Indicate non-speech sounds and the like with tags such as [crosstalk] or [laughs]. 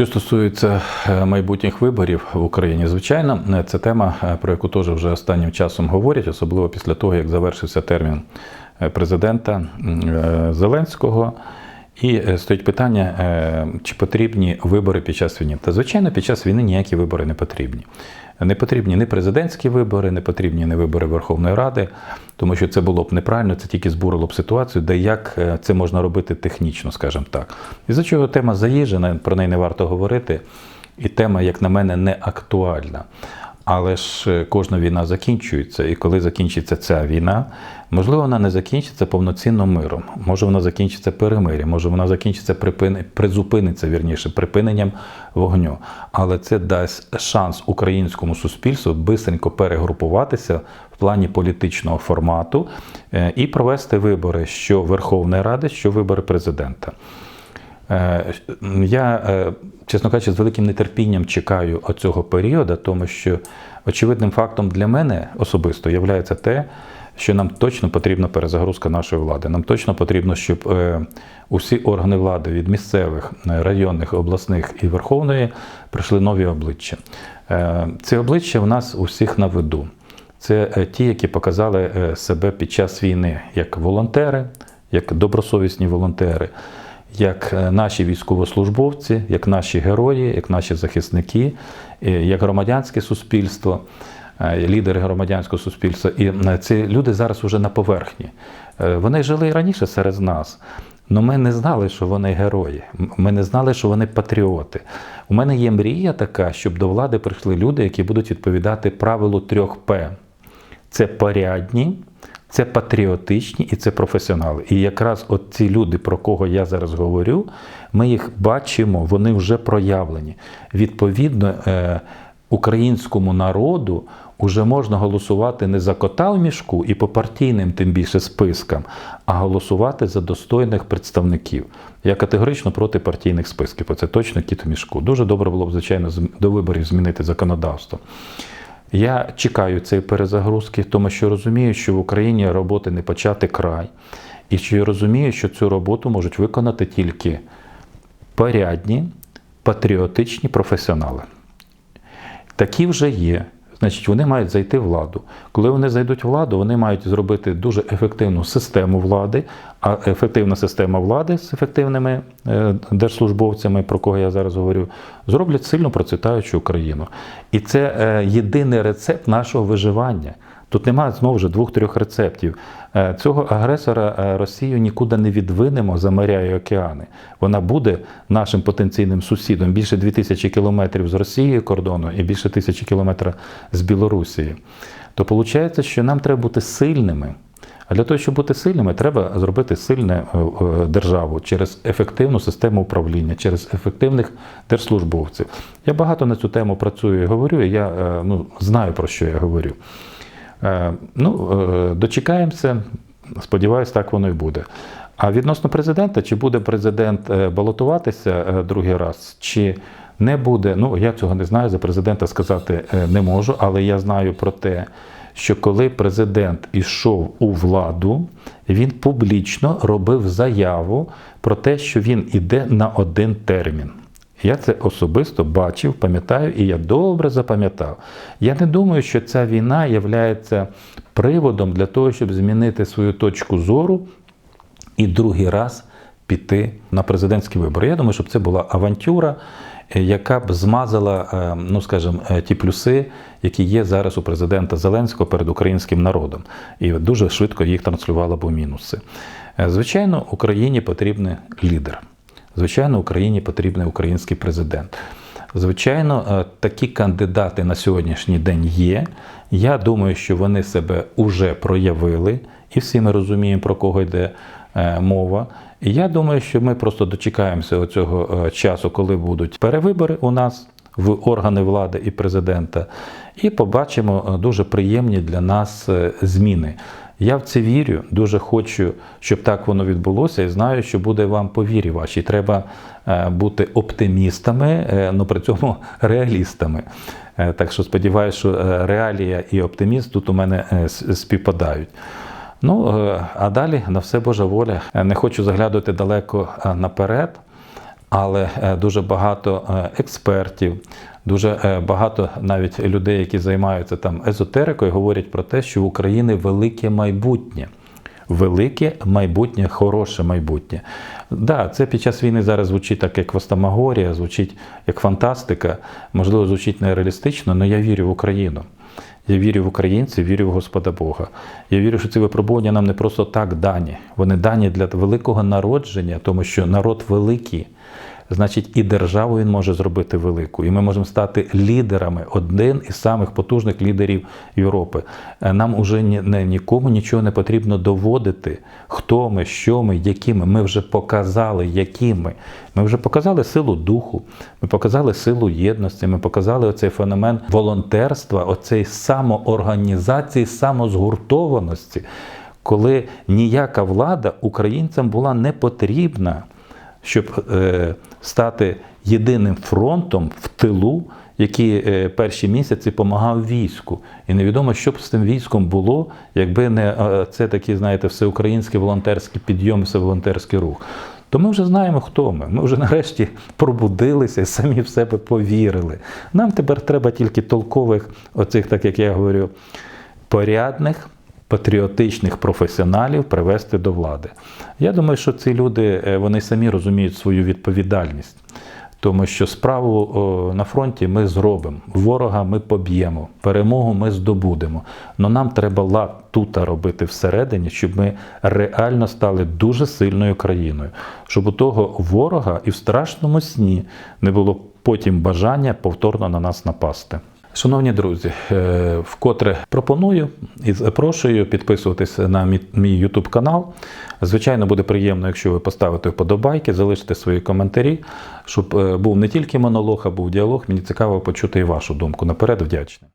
Що стосується е, майбутніх виборів в Україні, звичайно, е, це тема, е, про яку теж вже останнім часом говорять, особливо після того, як завершився термін президента Зеленського. І стоїть питання, чи потрібні вибори під час війни. Та звичайно, під час війни ніякі вибори не потрібні. Не потрібні ні президентські вибори, не потрібні ні вибори Верховної Ради, тому що це було б неправильно, це тільки збурило б ситуацію, де як е, це можна робити технічно, скажімо так. І за чого тема заїжджена, про неї не варто говорити, і тема, як на мене, не актуальна. Але ж е, кожна війна закінчується, і коли закінчиться ця війна, можливо, вона не закінчиться повноцінно миром. Може, вона закінчиться перемир'ям, може вона закінчиться припини, призупиниться вірніше припиненням вогню. Але це дасть шанс українському суспільству бистренько перегрупуватися в плані політичного формату е, і провести вибори що Верховної Ради, що вибори президента. Е, Я, е, чесно кажучи, з великим нетерпінням чекаю оцього періоду, тому що очевидним фактом для мене особисто є те, що нам точно потрібна перезагрузка нашої влади. Нам точно потрібно, щоб е, усі органи влади від місцевих, районних, обласних і верховної прийшли нові обличчя. Ці обличчя в нас усіх на виду. Це ті, які показали себе під час війни як волонтери, як добросовісні волонтери, як е, наші військовослужбовці, як наші герої, як наші захисники, е, як громадянське суспільство, е, лідери громадянського суспільства. І ці люди зараз вже на поверхні. Вони жили раніше серед нас. але ми не знали, що вони герої. Ми не знали, що вони патріоти. У мене є мрія така, щоб до влади прийшли люди, які будуть відповідати правилу трьох П: це порядні, це патріотичні і це професіонали. І якраз от ці люди, про кого я зараз говорю, ми їх бачимо, вони вже проявлені. Відповідно, е, українському народу вже можна голосувати не за кота в мішку і по партійним, тим більше спискам, а голосувати за достойних представників. Я категорично проти партійних списків, бо це точно кіт в мішку. Дуже добре було б, звичайно, до виборів змінити законодавство. Я чекаю цієї перезагрузки, тому що розумію, що в Україні роботи не почати край. І що я розумію, що цю роботу можуть виконати тільки порядні, патріотичні професіонали. Такі вже є. Значить, вони мають зайти в владу. Коли вони зайдуть владу, вони мають зробити дуже ефективну систему влади, а ефективна система влади з ефективними е, держслужбовцями, про кого я зараз говорю, зроблять сильно процвітаючу Україну. І це е, єдиний рецепт нашого виживання. Тут немає знову ж двох-трьох рецептів. Е, Цього агресора е, Росію нікуди не відвинемо за моря і океани. Вона буде нашим потенційним сусідом більше 2000 кілометрів з Росією кордону і більше тисячі кілометрів з Білорусії. То виходить, що нам треба бути сильними. А для того, щоб бути сильними, треба зробити сильну е, державу через ефективну систему управління, через ефективних держслужбовців. Я багато на цю тему працюю і говорю, я ну, знаю, про що я говорю. Е, Ну, е, дочекаємося, сподіваюся, так воно і буде. А відносно президента, чи буде президент е, балотуватися другий раз, чи не буде, ну я цього не знаю, за президента сказати не можу, але я знаю про те, що коли президент ішов у владу, він публічно робив заяву про те, що він іде на один термін. Я це особисто бачив, пам'ятаю, і я добре запам'ятав. Я не думаю, що ця війна є приводом для того, щоб змінити свою точку зору і другий раз піти на президентські вибори. Я думаю, щоб це була авантюра, е, яка б змазала, е, ну скажімо, е, ті плюси, які є зараз у президента Зеленського перед українським народом, і дуже швидко їх транслювала б у мінуси. Звичайно, Україні потрібен лідер. Звичайно, Україні потрібен український президент. Звичайно, е, такі кандидати на сьогоднішній день є. Я думаю, що вони себе вже проявили, і всі ми розуміємо, про кого йде е, мова. І я думаю, що ми просто дочекаємося цього е, часу, коли будуть перевибори у нас в органи влади і президента, і побачимо дуже приємні для нас зміни. Я в це вірю, дуже хочу, щоб так воно відбулося, і знаю, що буде вам по вірі вашій. Треба е, бути оптимістами, але при цьому [laughs] реалістами. Е, Так що сподіваюся, що е, реалія і оптиміст тут у мене співпадають. Ну, а далі на все Божа воля. Не хочу заглядати далеко наперед. Але е, дуже багато е, експертів, дуже е, багато навіть людей, які займаються там езотерикою, говорять про те, що в Україні велике майбутнє. Велике майбутнє, хороше майбутнє. Да, це під час війни зараз звучить так, як Востамагорія, звучить як фантастика, можливо, звучить нереалістично, але я вірю в Україну. Я вірю в українців, вірю в Господа Бога. Я вірю, що ці випробування нам не просто так дані. Вони дані для великого народження, тому що народ великий. Значить, і державу він може зробити велику, і ми можемо стати лідерами, один із самих потужних лідерів Європи. Е, Нам уже не, нікому нічого не потрібно доводити, хто ми, що ми, які ми. Ми вже показали, які ми. Ми вже показали силу духу, ми показали силу єдності, ми показали оцей феномен волонтерства, оцей самоорганізації, самозгуртованості, коли ніяка влада українцям була не потрібна щоб е, стати єдиним фронтом в тилу, який е, перші місяці допомагав війську. І невідомо, що б з тим військом було, якби не е, це такий, знаєте, всеукраїнський волонтерський підйом, всеволонтерський рух. То ми вже знаємо, хто ми. Ми вже нарешті пробудилися і самі в себе повірили. Нам тепер треба тільки толкових, оцих, так як я говорю, порядних патріотичних професіоналів привести до влади. Я думаю, що ці люди е, вони самі розуміють свою відповідальність, тому що справу на фронті ми зробимо, ворога ми поб'ємо, перемогу ми здобудемо. Але нам треба лад тут робити всередині, щоб ми реально стали дуже сильною країною, щоб у того ворога і в страшному сні не було потім бажання повторно на нас напасти. Шановні друзі, е, вкотре пропоную і запрошую підписуватись на мій- мій YouTube канал. Звичайно, буде приємно, якщо ви поставите вподобайки, залишите свої коментарі, щоб е, був не тільки монолог, а був діалог. Мені цікаво почути і вашу думку. Наперед вдячний.